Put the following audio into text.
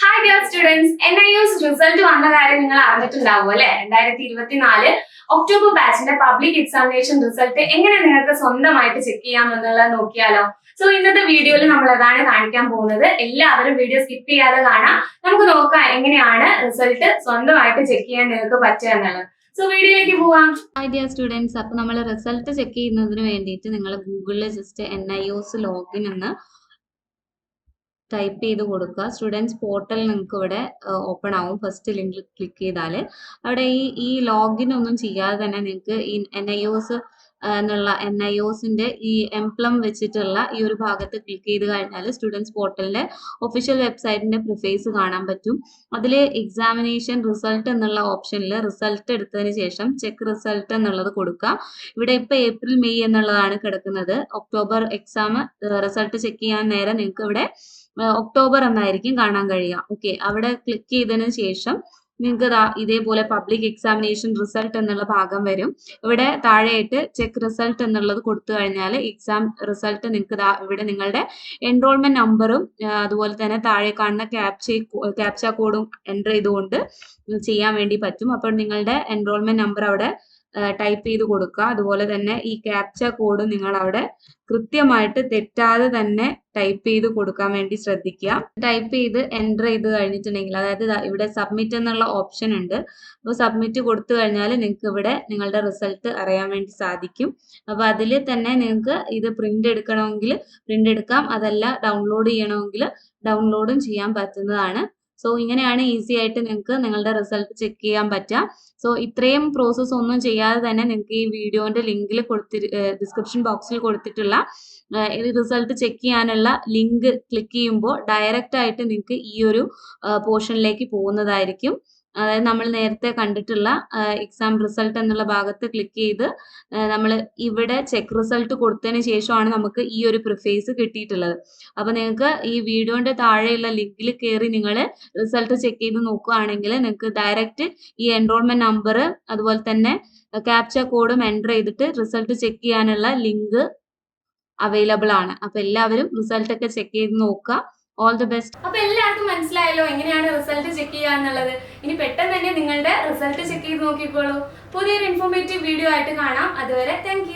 Hi dear students N I S result വന്ന കാര്യം നിങ്ങൾ അറിഞ്ഞിട്ടുണ്ടാവും അല്ലെ? രണ്ടായിരത്തി ഇരുപത്തിനാല് ഒക്ടോബർ ബാച്ചിന്റെ പബ്ലിക് എക്സാമിനേഷൻ റിസൾട്ട് എങ്ങനെ നിങ്ങൾക്ക് സ്വന്തമായിട്ട് ചെക്ക് ചെയ്യാം എന്നുള്ളത് നോക്കിയാലോ? സോ ഇന്നത്തെ വീഡിയോയിൽ നമ്മൾ അതാണ് കാണിക്കാൻ പോകുന്നത്. എല്ലാവരും വീഡിയോ സ്കിപ്പ് ചെയ്യാതെ കാണാം. നമുക്ക് നോക്കാം എങ്ങനെയാണ് റിസൾട്ട് സ്വന്തമായിട്ട് ചെക്ക് ചെയ്യാൻ നിങ്ങൾക്ക് പറ്റുക എന്നുള്ളത്. സോ വീഡിയോയിലേക്ക് ഡിയർ സ്റ്റുഡൻസ് അപ്പൊ നമ്മൾ റിസൾട്ട് ചെക്ക് ചെയ്യുന്നതിന് വേണ്ടിയിട്ട് നിങ്ങൾ ഗൂഗിളിൽ just N I OS login എന്ന് ടൈപ്പ് ചെയ്ത് കൊടുക്കുക. സ്റ്റുഡൻസ് പോർട്ടൽ നിങ്ങൾക്ക് ഇവിടെ ഓപ്പൺ ആവും. ഫസ്റ്റ് ലിങ്കിൽ ക്ലിക്ക് ചെയ്താൽ അവിടെ ഈ ഈ ലോഗിൻ ഒന്നും ചെയ്യാതെ തന്നെ നിങ്ങൾക്ക് ഈ എൻ ഐ ഒസ് എന്നുള്ള എൻ ഐ ഒസിന്റെ ഈ എംപ്ലം വെച്ചിട്ടുള്ള ഈ ഒരു ഭാഗത്ത് ക്ലിക്ക് ചെയ്ത് കഴിഞ്ഞാൽ സ്റ്റുഡൻസ് പോർട്ടലിന്റെ ഒഫീഷ്യൽ വെബ്സൈറ്റിന്റെ പ്രിഫേസ് കാണാൻ പറ്റും. അതിൽ എക്സാമിനേഷൻ റിസൾട്ട് എന്നുള്ള ഓപ്ഷനിൽ റിസൾട്ട് എടുത്തതിന് ശേഷം ചെക്ക് റിസൾട്ട് എന്നുള്ളത് കൊടുക്കാം ഇവിടെ ഇപ്പൊ ഏപ്രിൽ മെയ് എന്നുള്ളതാണ് കിടക്കുന്നത്. ഒക്ടോബർ എക്സാം റിസൾട്ട് ചെക്ക് ചെയ്യാൻ നേരം നിങ്ങൾക്ക് ഇവിടെ ഒക്ടോബർ എന്നായിരിക്കും കാണാൻ കഴിയുക. ഓക്കെ അവിടെ ക്ലിക്ക് ചെയ്തതിന് ശേഷം നിങ്ങൾക്ക് ഇതേപോലെ പബ്ലിക് എക്സാമിനേഷൻ റിസൾട്ട് എന്നുള്ള ഭാഗം വരും. ഇവിടെ താഴെയായിട്ട് ചെക്ക് റിസൾട്ട് എന്നുള്ളത് കൊടുത്തു കഴിഞ്ഞാൽ എക്സാം റിസൾട്ട് നിങ്ങൾക്ക് ഇവിടെ നിങ്ങളുടെ എൻറോൾമെന്റ് നമ്പറും അതുപോലെ തന്നെ താഴെ കാണുന്ന ക്യാപ്ച ക്യാപ്ച കോഡും എന്റർ ചെയ്തുകൊണ്ട് ചെയ്യാൻ വേണ്ടി പറ്റും. അപ്പോൾ നിങ്ങളുടെ എൻറോൾമെന്റ് നമ്പർ അവിടെ ടൈപ്പ് ചെയ്ത് കൊടുക്കുക. അതുപോലെ തന്നെ ഈ ക്യാപ്ച കോഡ് നിങ്ങൾ അവിടെ കൃത്യമായിട്ട് തെറ്റാതെ തന്നെ ടൈപ്പ് ചെയ്ത് കൊടുക്കാൻ വേണ്ടി ശ്രദ്ധിക്കുക. ടൈപ്പ് ചെയ്ത് എന്റർ ചെയ്ത് കഴിഞ്ഞിട്ടുണ്ടെങ്കിൽ അതായത് ഇവിടെ സബ്മിറ്റ് എന്നുള്ള ഓപ്ഷൻ ഉണ്ട്. അപ്പോൾ സബ്മിറ്റ് കൊടുത്തു കഴിഞ്ഞാൽ നിങ്ങൾക്ക് ഇവിടെ നിങ്ങളുടെ റിസൾട്ട് അറിയാൻ വേണ്ടി സാധിക്കും. അപ്പോൾ അതിൽ തന്നെ നിങ്ങൾക്ക് ഇത് പ്രിന്റ് എടുക്കണമെങ്കിൽ പ്രിന്റ് എടുക്കാം. അതല്ല ഡൗൺലോഡ് ചെയ്യണമെങ്കിൽ ഡൗൺലോഡും ചെയ്യാൻ പറ്റുന്നതാണ്. സോ ഇങ്ങനെയാണ് ഈസി ആയിട്ട് നിങ്ങൾക്ക് നിങ്ങളുടെ റിസൾട്ട് ചെക്ക് ചെയ്യാൻ പറ്റുക. സോ ഇത്രയും പ്രോസസ്സ് ഒന്നും ചെയ്യാതെ തന്നെ നിങ്ങൾക്ക് ഈ വീഡിയോന്റെ ലിങ്കിൽ കൊടുത്തി ഡിസ്ക്രിപ്ഷൻ ബോക്സിൽ കൊടുത്തിട്ടുള്ള റിസൾട്ട് ചെക്ക് ചെയ്യാനുള്ള ലിങ്ക് ക്ലിക്ക് ചെയ്യുമ്പോൾ ഡയറക്റ്റ് ആയിട്ട് നിങ്ങൾക്ക് ഈ ഒരു പോർഷനിലേക്ക് പോകുന്നതായിരിക്കും. അതായത് നമ്മൾ നേരത്തെ കണ്ടിട്ടുള്ള എക്സാം റിസൾട്ട് എന്നുള്ള ഭാഗത്ത് ക്ലിക്ക് ചെയ്ത് നമ്മൾ ഇവിടെ ചെക്ക് റിസൾട്ട് കൊടുത്തതിന് ശേഷമാണ് നമുക്ക് ഈ ഒരു പ്രിഫേസ് കിട്ടിയിട്ടുള്ളത്. അപ്പോൾ നിങ്ങൾക്ക് ഈ വീഡിയോന്റെ താഴെയുള്ള ലിങ്കിൽ കയറി നിങ്ങൾ റിസൾട്ട് ചെക്ക് ചെയ്ത് നോക്കുകയാണെങ്കിൽ നിങ്ങൾക്ക് ഡയറക്റ്റ് ഈ എൻറോൾമെന്റ് നമ്പർ അതുപോലെ തന്നെ ക്യാപ്ച കോഡും എന്റർ ചെയ്തിട്ട് റിസൾട്ട് ചെക്ക് ചെയ്യാനുള്ള ലിങ്ക് അവൈലബിൾ ആണ്. അപ്പോൾ എല്ലാവരും റിസൾട്ട് ഒക്കെ ചെക്ക് ചെയ്ത് നോക്കുക. ഓൾ ദി ബെസ്റ്റ് അപ്പൊ എല്ലാവർക്കും മനസ്സിലായല്ലോ എങ്ങനെയാണ് റിസൾട്ട് ചെക്ക് ചെയ്യുക എന്നുള്ളത്. ഇനി പെട്ടെന്ന് തന്നെ നിങ്ങളുടെ റിസൾട്ട് ചെക്ക് ചെയ്ത് നോക്കിക്കോളൂ. പുതിയൊരു ഇൻഫോർമേറ്റീവ് വീഡിയോ ആയിട്ട് കാണാം. അതുവരെ താങ്ക്